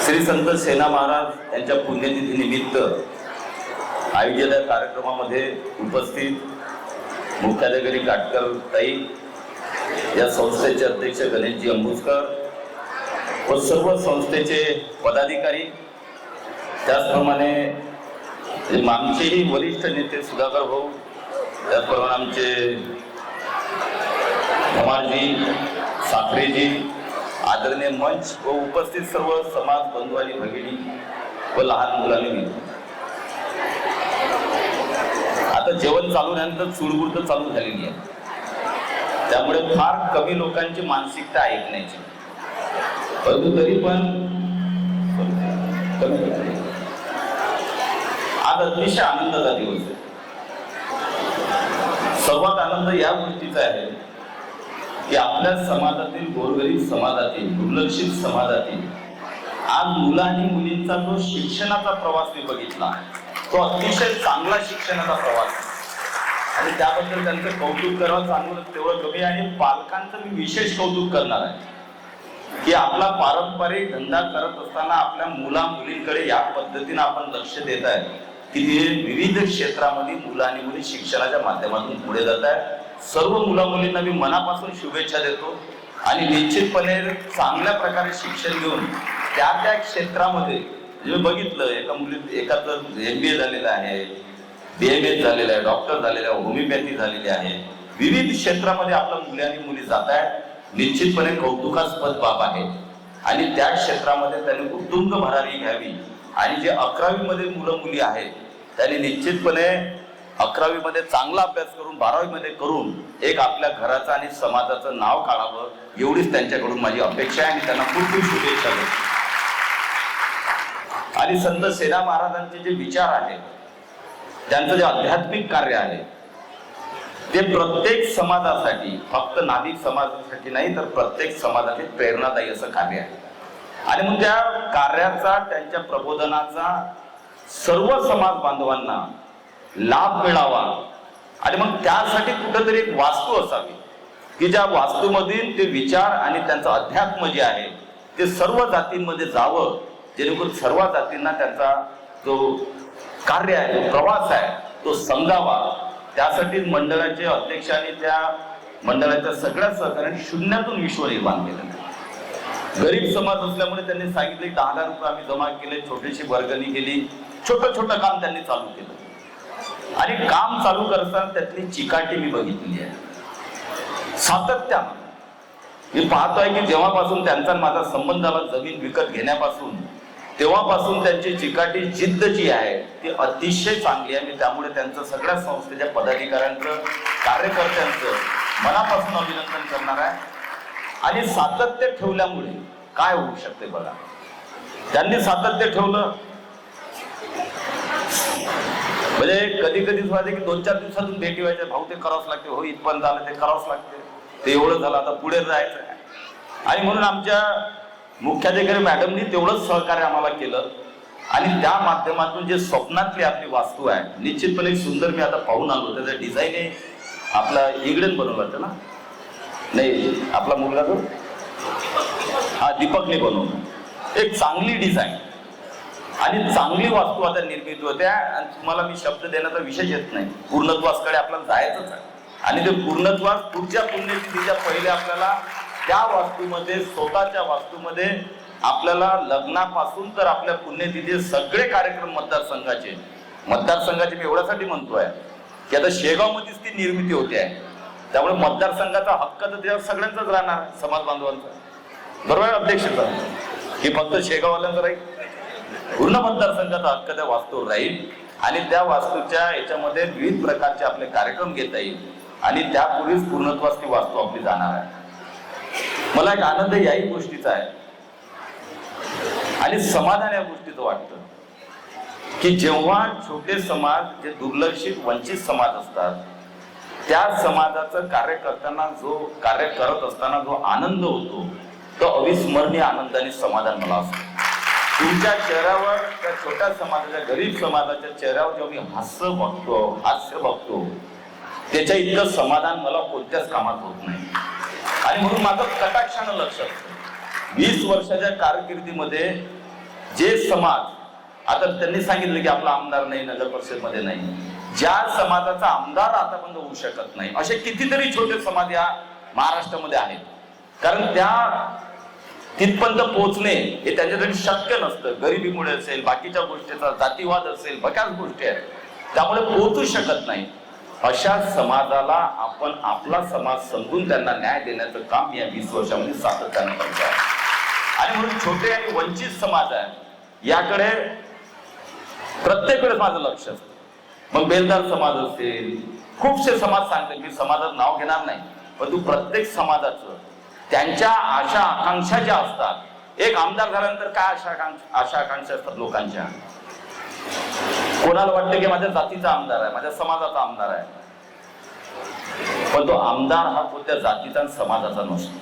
श्री संत सेना महाराज यांच्या पुण्यतिथीनिमित्त आयोजित कार्यक्रमामध्ये उपस्थित मुख्याधिकारी काटकर ताई या संस्थेचे अध्यक्ष गणेशजी अंबुजकर व सर्व संस्थेचे पदाधिकारी त्याचप्रमाणे आमचेही वरिष्ठ नेते सुधाकर भाऊ त्याचप्रमाणे आमचे धमारजी साखरेजी आदरणीय मंच व उपस्थित सर्व समाज बंधू आणि भगिनी व लहान मुलांनी आता जेवण चालू झाल्यानंतर चुळबुळ चालू झालेली आहे. त्यामुळे फार कमी लोकांची मानसिकता ऐकण्याची. परंतु तरी पण कमी आज अतिशय आनंदाचा दिवस आहे. सर्वात आनंद या गोष्टीचा आहे. की आपल्या समाजातील गोरगरीब समाजातील दुर्लक्षित समाजातील आज मुलं आणि मुलींचा जो शिक्षणाचा प्रवास मी बघितला तो अतिशय चांगला शिक्षणाचा प्रवास आणि त्याबद्दल त्यांचं कौतुक करावं चांगलं तेवढं कमी आणि पालकांचं मी विशेष कौतुक करणार आहे. की आपला पारंपरिक धंदा करत असताना आपल्या मुला मुलींकडे या पद्धतीने आपण लक्ष देत आहे की ते विविध क्षेत्रामध्ये मुलं आणि मुली शिक्षणाच्या माध्यमातून पुढे जात आहेत. सर्व मुला मुलींना मी मनापासून शुभेच्छा देतो आणि निश्चितपणे चांगल्या प्रकारे शिक्षण घेऊन त्या त्या क्षेत्रामध्ये जे बघितलं एका मुली एकाचं एम बी ए झालेलं आहे बी एम एस झालेलं आहे डॉक्टर झालेलं आहे होमिओपॅथी झालेली आहे. विविध क्षेत्रामध्ये आपल्या मुली आणि मुली जात आहेत. निश्चितपणे कौतुकास्पद बाब आहे. आणि त्या क्षेत्रामध्ये त्यांनी उत्तुंग भरारी घ्यावी आणि जे अकरावी मध्ये मुलं मुली आहेत त्यांनी निश्चितपणे अकरावी मध्ये चांगला अभ्यास करून बारावी मध्ये करून एक आपल्या घराचं आणि समाजाचं नाव काढावं एवढीच त्यांच्याकडून माझी अपेक्षा आहे आणि त्यांना खूप खूप शुभेच्छा देतो. आणि संत सेना महाराजांचे जे विचार आहेत त्यांचं जे आध्यात्मिक कार्य आहे ते प्रत्येक समाजासाठी फक्त नाभिक समाजासाठी नाही तर प्रत्येक समाजातील प्रेरणादायी असं कार्य आहे. आणि मग त्या कार्याचा त्यांच्या प्रबोधनाचा सर्व समाज बांधवांना लाभ मिळावा. आणि मग त्यासाठी कुठंतरी एक वास्तू असावी. की ज्या वास्तूमधील ते विचार आणि त्यांचं अध्यात्म जे आहे ते सर्व जातींमध्ये जावं जेणेकरून सर्व जातींना त्यांचा जो कार्य आहे जो प्रवास आहे तो समजावा. त्यासाठी मंडळाचे अध्यक्ष आणि त्या मंडळाच्या सगळ्या सहकार्याने शून्यातून विश्व निर्माण केलं. गरीब समाज असल्यामुळे त्यांनी सांगितले दहा हजार रुपये आम्ही जमा केले छोटीशी वर्गणी केली छोटं छोटं काम त्यांनी चालू केलं. आणि काम चालू करताना त्यातली चिकाटी मी बघितली आहे. सातत्या. मी पाहतोय की जेव्हापासून त्यांचा माझा संबंध आला जमीन विकत घेण्यापासून तेव्हापासून त्यांची चिकाटी जिद्द जी आहे ती अतिशय चांगली आहे. मी त्यामुळे त्यांचं सगळ्या संस्थेच्या पदाधिकाऱ्यांचं कार्यकर्त्यांचं मनापासून अभिनंदन करणार आहे. आणि सातत्य ठेवल्यामुळे काय होऊ शकते बघा. त्यांनी सातत्य ठेवलं म्हणजे कधी कधी व्हायचं की दोन चार दिवसातून भेटी व्हायच्या भाऊ ते करावंच लागते हो इथपर्यंत झालं ते करावंच लागते. ते एवढं झालं आता पुढे जायचं आणि म्हणून आमच्या मुख्याधिकारी मॅडमनी तेवढंच सहकार्य आम्हाला केलं. आणि त्या माध्यमातून जे स्वप्नातली आपली वास्तू आहे निश्चितपणे सुंदर मी आता पाहून आलो. त्याचा डिझाईन आहे आपला इंग्लंड बनवला होता ना? नाही आपला मुलगा तो हा दीपकने बनवला. एक चांगली डिझाईन आणि चांगली वास्तू आता निर्मिती होत्या आणि तुम्हाला मी शब्द देण्याचा विषय येत नाही. पूर्णत्वासकडे आपल्याला जायचंच आहे. आणि ते पूर्णत्वास पुढच्या पुण्यतिथीच्या पहिले आपल्याला त्या वास्तूमध्ये स्वतःच्या वास्तूमध्ये आपल्याला लग्नापासून तर आपल्या पुण्यतिथी सगळे कार्यक्रम मतदारसंघाचे. मतदारसंघाचे मी एवढ्यासाठी म्हणतोय की आता शेगावमध्येच ती निर्मिती होते आहे. त्यामुळे मतदारसंघाचा हक्क तर त्याच्यावर सगळ्यांचाच राहणार समाज बांधवांचा. बरोबर अध्यक्ष की फक्त शेगाववाल्यांचा राहील? पूर्ण मतदारसंघाचा हक्क त्या वास्तूवर राहील आणि त्या वास्तूच्या याच्यामध्ये विविध प्रकारचे आपले कार्यक्रम घेता येईल आणि त्यापूर्वीच पूर्णत्वास ती वास्तू आपली जाणार आहे. मला एक आनंद याही गोष्टीचा आहे. आणि समाधान या गोष्टीचं वाटतं. की जेव्हा छोटे समाज जे दुर्लक्षित वंचित समाज असतात त्या समाजाचं कार्य करताना जो कार्य करत असताना जो आनंद होतो तो अविस्मरणीय आनंद आणि समाधान मला असतो. तुमच्या चेहऱ्यावर त्या छोट्या समाजाच्या गरीब समाजाच्या चेहऱ्यावर जेव्हा मी हास्य बघतो हास्य बघतो त्याच्या इतकं समाधान मला कोणत्याच कामात होत नाही. आणि म्हणून माझं कटाक्षानं लक्ष वीस वर्षाच्या कारकिर्दीमध्ये जे समाज आता त्यांनी सांगितलं की आपला आमदार नाही नगर परिषदमध्ये नाही. ज्या समाजाचा आमदार आतापर्यंत होऊ शकत नाही असे कितीतरी छोटे समाज या महाराष्ट्रामध्ये आहेत. कारण त्या तिथपर्यंत पोहोचणे हे त्यांच्यासाठी शक्य नसतं. गरिबीमुळे असेल बाकीच्या गोष्टीचा जातीवाद असेल बऱ्याच गोष्टी आहेत. त्यामुळे पोहोचू शकत नाही. अशा समाजाला आपण आपला समाज समजून त्यांना न्याय देण्याचं काम या वीस वर्षामध्ये सातत्यानं करतो आहे आणि म्हणून छोटे आणि वंचित समाज आहे याकडे प्रत्येक वेळेस माझं लक्ष असतं. मग बेलदार समाज असेल खूपसे समाज सांगते मी समाजात नाव घेणार नाही पण तू प्रत्येक समाजाचं त्यांच्या आशा आकांक्षा ज्या असतात एक आमदार झाल्यानंतर काय आशा आशा आकांक्षा असतात लोकांच्या? कोणाला वाटतं की माझ्या जातीचा आमदार आहे माझ्या समाजाचा आमदार आहे? पण तो आमदार हा कोणत्या जातीचा आणि समाजाचा नसतो.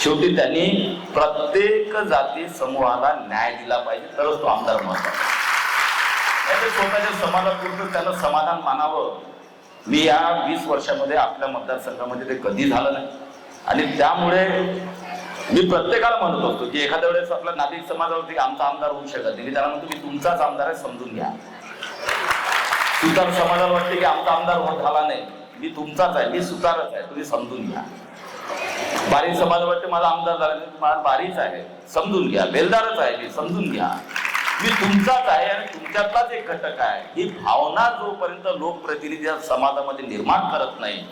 शेवटी त्यांनी प्रत्येक जाती समूहाला न्याय दिला पाहिजे तरच तो आमदार महत्त्वाचा स्वतःच्या समाजापुरतं त्यानं समाधान मानावं. मी या वीस वर्षामध्ये आपल्या मतदारसंघामध्ये ते कधी झालं नाही. आणि त्यामुळे मी प्रत्येकाला म्हणत असतो की एखाद्या वेळेस आपला नागरिक समाजावरती आमचा आमदार होऊ शकत नाही. मी त्याला म्हणतो मी तुमचाच आमदार आहे समजून घ्या. सुतार समाजाला वाटते की आमचा आमदार होत झाला नाही. मी तुमचाच आहे मी सुतारच आहे तुम्ही समजून घ्या. बारी समाज वाटते माझा आमदार झाला नाही मला बारीच आहे समजून घ्या. बेलदारच आहे मी समजून घ्या. मी तुमचाच आहे आणि तुमच्यातलाच एक घटक आहे. ही भावना जोपर्यंत लोकप्रतिनिधी समाजामध्ये निर्माण करत नाही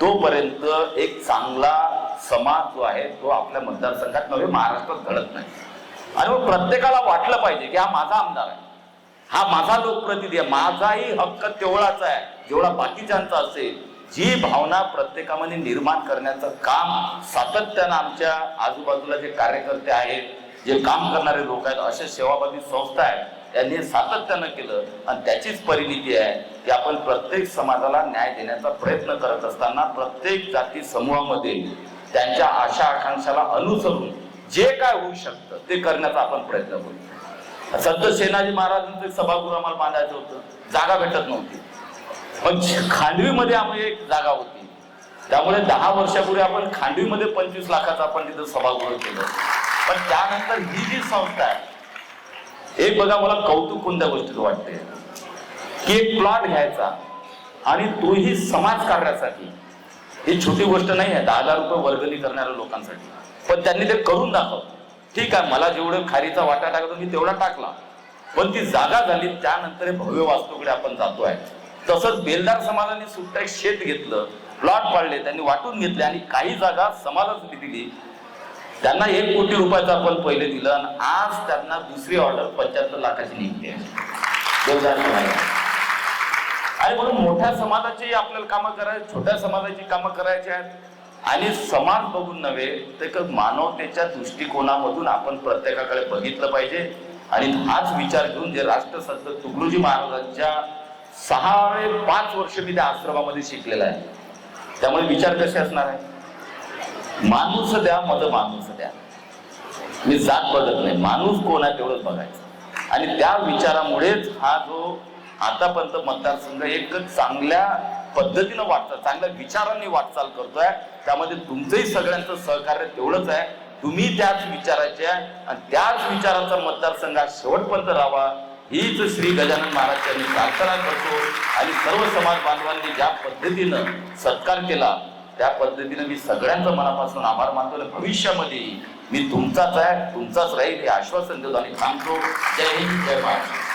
तोपर्यंत एक चांगला समाज जो आहे तो आपल्या मतदारसंघात नव्हे महाराष्ट्रात घडत नाही. आणि मग प्रत्येकाला वाटलं पाहिजे की हा माझा आमदार आहे. हा माझा लोकप्रतिनिधी आहे. माझाही हक्क तेवढाच आहे जेवढा बाकीच्यांचा असेल. जी भावना प्रत्येकामध्ये निर्माण करण्याचं काम सातत्यानं आमच्या आजूबाजूला जे कार्यकर्ते आहेत जे काम करणारे लोक आहेत अशा सेवाभावी संस्था आहेत त्यांनी सातत्यानं केलं आणि त्याचीच परिणिती आहे की आपण प्रत्येक समाजाला न्याय देण्याचा प्रयत्न करत असताना प्रत्येक जाती समूहामध्ये त्यांच्या आशा आकांक्षाला अनुसरून जे काय होऊ शकतं ते करण्याचा आपण प्रयत्न करू. संत सेनाजी महाराजांचं सभागृह आम्हाला बांधायचं होतं. जागा भेटत नव्हती. पण खांडवीमध्ये आम्ही एक जागा होती. त्यामुळे दहा वर्षापूर्वी आपण खांडवीमध्ये पंचवीस लाखाचं आपण तिथं सभागृह केलं. पण त्यानंतर ही जी संस्था आहे एक बघा मला कौतुक कोणत्या गोष्टीचं वाटते की एक प्लॉट घ्यायचा आणि तोही समाज कार्यासाठी ही छोटी गोष्ट नाही आहे. दहा हजार रुपये वर्गणी करणाऱ्या लोकांसाठी. पण त्यांनी ते करून दाखवलं ठीक आहे मला जेवढं खारीचा वाटा टाकतो मी तेवढा टाकला. पण ती जागा झाली त्यानंतर हे भव्य वास्तूकडे आपण जातोय तसंच बेलदार समाजाने सुद्धा एक शेत घेतलं प्लॉट पाडले त्यांनी वाटून घेतले आणि काही जागा समाजासाठी दिली. त्यांना एक कोटी रुपयाचं आपण पहिले दिलं आणि आज त्यांना दुसरी ऑर्डर पंच्याहत्तर लाखाची निघते. बेलदार समाजाची. आणि म्हणून मोठ्या समाजाची आपल्याला कामं करायची छोट्या समाजाची कामं करायची आहेत. आणि समाज बघून नव्हे तर मानवतेच्या दृष्टिकोनामधून आपण प्रत्येकाकडे बघितलं पाहिजे. आणि हाच विचार घेऊन जे राष्ट्रसंत तुकडोजी महाराजांच्या सहावे पाच वर्ष मी त्या आश्रमामध्ये शिकलेला आहे. त्यामुळे विचार कसे असणार आहे? माणूस द्या मद माणूस द्या. मी जात बघत नाही. माणूस कोण आहे तेवढंच बघायचं. आणि त्या विचारामुळेच हा जो आतापर्यंत मतदारसंघ एक चांगल्या पद्धतीनं वाटचाल चांगल्या विचारांनी वाटचाल करतोय. त्यामध्ये तुमचंही सगळ्यांचं सहकार्य तेवढंच आहे. तुम्ही त्याच विचाराचे आहे आणि त्याच विचाराचा मतदारसंघ हा शेवटपर्यंत राहावा. हीच श्री गजानन महाराज यांनी प्रार्थना करतो आणि सर्व समाज बांधवांनी ज्या पद्धतीनं सत्कार केला त्या पद्धतीनं मी सगळ्यांचं मनापासून आभार मानतो आणि भविष्यामध्ये मी तुमचाच आहे तुमचाच राहील हे आश्वासन देतो आणि सांगतो जय हिंद जय महाराष्ट्र.